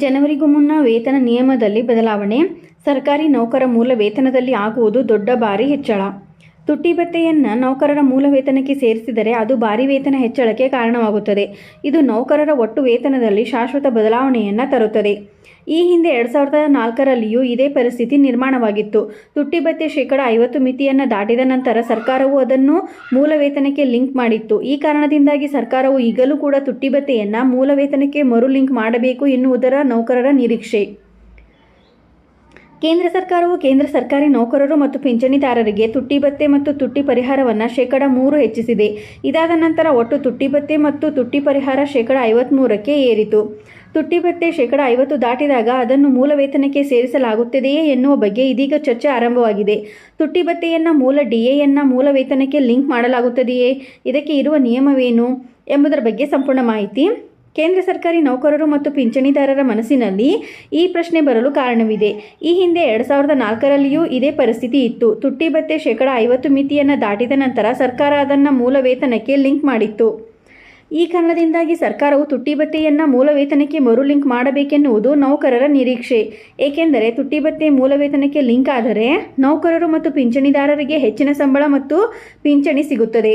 ಜನವರಿಗೂ ಮುನ್ನ ವೇತನ ನಿಯಮದಲ್ಲಿ ಬದಲಾವಣೆ ಸರ್ಕಾರಿ ನೌಕರ ಮೂಲ ವೇತನದಲ್ಲಿ ಆಗುವುದು ದೊಡ್ಡ ಬಾರಿ ಹೆಚ್ಚಳ. ತುಟ್ಟಿ ಭತ್ಯೆಯನ್ನು ನೌಕರರ ಮೂಲ ವೇತನಕ್ಕೆ ಸೇರಿಸಿದರೆ ಅದು ಭಾರಿ ವೇತನ ಹೆಚ್ಚಳಕ್ಕೆ ಕಾರಣವಾಗುತ್ತದೆ. ಇದು ನೌಕರರ ಒಟ್ಟು ವೇತನದಲ್ಲಿ ಶಾಶ್ವತ ಬದಲಾವಣೆಯನ್ನು ತರುತ್ತದೆ. ಈ ಹಿಂದೆ ಎರಡು ಸಾವಿರದ ನಾಲ್ಕರಲ್ಲಿಯೂ ಇದೇ ಪರಿಸ್ಥಿತಿ ನಿರ್ಮಾಣವಾಗಿತ್ತು. ತುಟ್ಟಿ ಭತ್ಯೆ ಶೇಕಡ ಐವತ್ತು ಮಿತಿಯನ್ನು ದಾಟಿದ ನಂತರ ಸರ್ಕಾರವು ಅದನ್ನು ಮೂಲ ವೇತನಕ್ಕೆ ಲಿಂಕ್ ಮಾಡಿತ್ತು. ಈ ಕಾರಣದಿಂದಾಗಿ ಸರ್ಕಾರವು ಈಗಲೂ ಕೂಡ ತುಟ್ಟಿ ಭತ್ಯೆಯನ್ನು ಮೂಲ ವೇತನಕ್ಕೆ ಮರು ಲಿಂಕ್ ಮಾಡಬೇಕು ಎನ್ನುವುದರ ನೌಕರರ ನಿರೀಕ್ಷೆ. ಕೇಂದ್ರ ಸರ್ಕಾರವು ಕೇಂದ್ರ ಸರ್ಕಾರಿ ನೌಕರರು ಮತ್ತು ಪಿಂಚಣಿದಾರರಿಗೆ ತುಟ್ಟಿ ಭತ್ತೆ ಮತ್ತು ತುಟ್ಟಿ ಪರಿಹಾರವನ್ನು ಶೇಕಡ ಮೂರು ಹೆಚ್ಚಿಸಿದೆ. ಇದಾದ ನಂತರ ಒಟ್ಟು ತುಟ್ಟಿ ಭತ್ತೆ ಮತ್ತು ತುಟ್ಟಿ ಪರಿಹಾರ ಶೇಕಡ ಐವತ್ತ್ಮೂರಕ್ಕೆ ಏರಿತು. ತುಟ್ಟಿ ಭತ್ತೆ ಶೇಕಡ ಐವತ್ತು ದಾಟಿದಾಗ ಅದನ್ನು ಮೂಲ ವೇತನಕ್ಕೆ ಸೇರಿಸಲಾಗುತ್ತದೆಯೇ ಎನ್ನುವ ಬಗ್ಗೆ ಇದೀಗ ಚರ್ಚೆ ಆರಂಭವಾಗಿದೆ. ತುಟ್ಟಿ ಭತ್ಯೆಯನ್ನು ಮೂಲ ಡಿಎಯನ್ನು ಮೂಲ ವೇತನಕ್ಕೆ ಲಿಂಕ್ ಮಾಡಲಾಗುತ್ತದೆಯೇ? ಇದಕ್ಕೆ ಇರುವ ನಿಯಮವೇನು ಎಂಬುದರ ಬಗ್ಗೆ ಸಂಪೂರ್ಣ ಮಾಹಿತಿ ಕೇಂದ್ರ ಸರ್ಕಾರಿ ನೌಕರರು ಮತ್ತು ಪಿಂಚಣಿದಾರರ ಮನಸ್ಸಿನಲ್ಲಿ ಈ ಪ್ರಶ್ನೆ ಬರಲು ಕಾರಣವಿದೆ. ಈ ಹಿಂದೆ ಎರಡು ಸಾವಿರದ ನಾಲ್ಕರಲ್ಲಿಯೂ ಇದೇ ಪರಿಸ್ಥಿತಿ ಇತ್ತು. ತುಟ್ಟಿ ಭತ್ತೆ ಶೇಕಡ ಐವತ್ತು ಮಿತಿಯನ್ನು ದಾಟಿದ ನಂತರ ಸರ್ಕಾರ ಅದನ್ನು ಮೂಲ ವೇತನಕ್ಕೆ ಲಿಂಕ್ ಮಾಡಿತ್ತು. ಈ ಕಾರಣದಿಂದಾಗಿ ಸರ್ಕಾರವು ತುಟ್ಟಿ ಭತ್ಯೆಯನ್ನು ಮೂಲ ವೇತನಕ್ಕೆ ಮರು ಲಿಂಕ್ ಮಾಡಬೇಕೆನ್ನುವುದು ನೌಕರರ ನಿರೀಕ್ಷೆ. ಏಕೆಂದರೆ ತುಟ್ಟಿ ಭತ್ಯೆ ಮೂಲ ವೇತನಕ್ಕೆ ಲಿಂಕ್ ಆದರೆ ನೌಕರರು ಮತ್ತು ಪಿಂಚಣಿದಾರರಿಗೆ ಹೆಚ್ಚಿನ ಸಂಬಳ ಮತ್ತು ಪಿಂಚಣಿ ಸಿಗುತ್ತದೆ.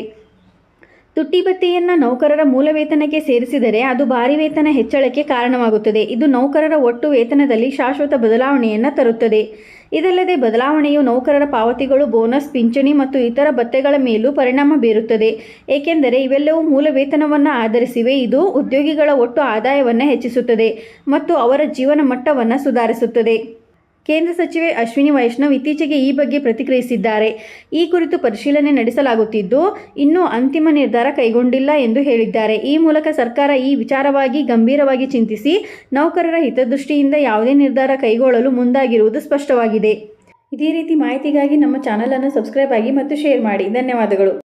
ತುಟ್ಟಿ ಭತ್ಯೆಯನ್ನು ನೌಕರರ ಮೂಲ ವೇತನಕ್ಕೆ ಸೇರಿಸಿದರೆ ಅದು ಭಾರಿ ವೇತನ ಹೆಚ್ಚಳಕ್ಕೆ ಕಾರಣವಾಗುತ್ತದೆ. ಇದು ನೌಕರರ ಒಟ್ಟು ವೇತನದಲ್ಲಿ ಶಾಶ್ವತ ಬದಲಾವಣೆಯನ್ನು ತರುತ್ತದೆ. ಇದಲ್ಲದೆ ಬದಲಾವಣೆಯು ನೌಕರರ ಪಾವತಿಗಳು, ಬೋನಸ್, ಪಿಂಚಣಿ ಮತ್ತು ಇತರ ಭತ್ತೆಗಳ ಮೇಲೂ ಪರಿಣಾಮ ಬೀರುತ್ತದೆ. ಏಕೆಂದರೆ ಇವೆಲ್ಲವೂ ಮೂಲ ವೇತನವನ್ನು ಆಧರಿಸಿವೆ. ಇದು ಉದ್ಯೋಗಿಗಳ ಒಟ್ಟು ಆದಾಯವನ್ನು ಹೆಚ್ಚಿಸುತ್ತದೆ ಮತ್ತು ಅವರ ಜೀವನ ಮಟ್ಟವನ್ನು ಸುಧಾರಿಸುತ್ತದೆ. ಕೇಂದ್ರ ಸಚಿವೆ ಅಶ್ವಿನಿ ವೈಷ್ಣವ್ ಇತ್ತೀಚೆಗೆ ಈ ಬಗ್ಗೆ ಪ್ರತಿಕ್ರಿಯಿಸಿದ್ದಾರೆ. ಈ ಕುರಿತು ಪರಿಶೀಲನೆ ನಡೆಸಲಾಗುತ್ತಿದ್ದು, ಇನ್ನೂ ಅಂತಿಮ ನಿರ್ಧಾರ ಕೈಗೊಂಡಿಲ್ಲ ಎಂದು ಹೇಳಿದ್ದಾರೆ. ಈ ಮೂಲಕ ಸರ್ಕಾರ ಈ ವಿಚಾರವಾಗಿ ಗಂಭೀರವಾಗಿ ಚಿಂತಿಸಿ, ನೌಕರರ ಹಿತದೃಷ್ಟಿಯಿಂದ ಯಾವುದೇ ನಿರ್ಧಾರ ಕೈಗೊಳ್ಳಲು ಮುಂದಾಗಿರುವುದು ಸ್ಪಷ್ಟವಾಗಿದೆ. ಇದೇ ರೀತಿ ಮಾಹಿತಿಗಾಗಿ ನಮ್ಮ ಚಾನಲನ್ನು ಸಬ್ಸ್ಕ್ರೈಬ್ ಆಗಿ ಮತ್ತು ಶೇರ್ ಮಾಡಿ. ಧನ್ಯವಾದಗಳು.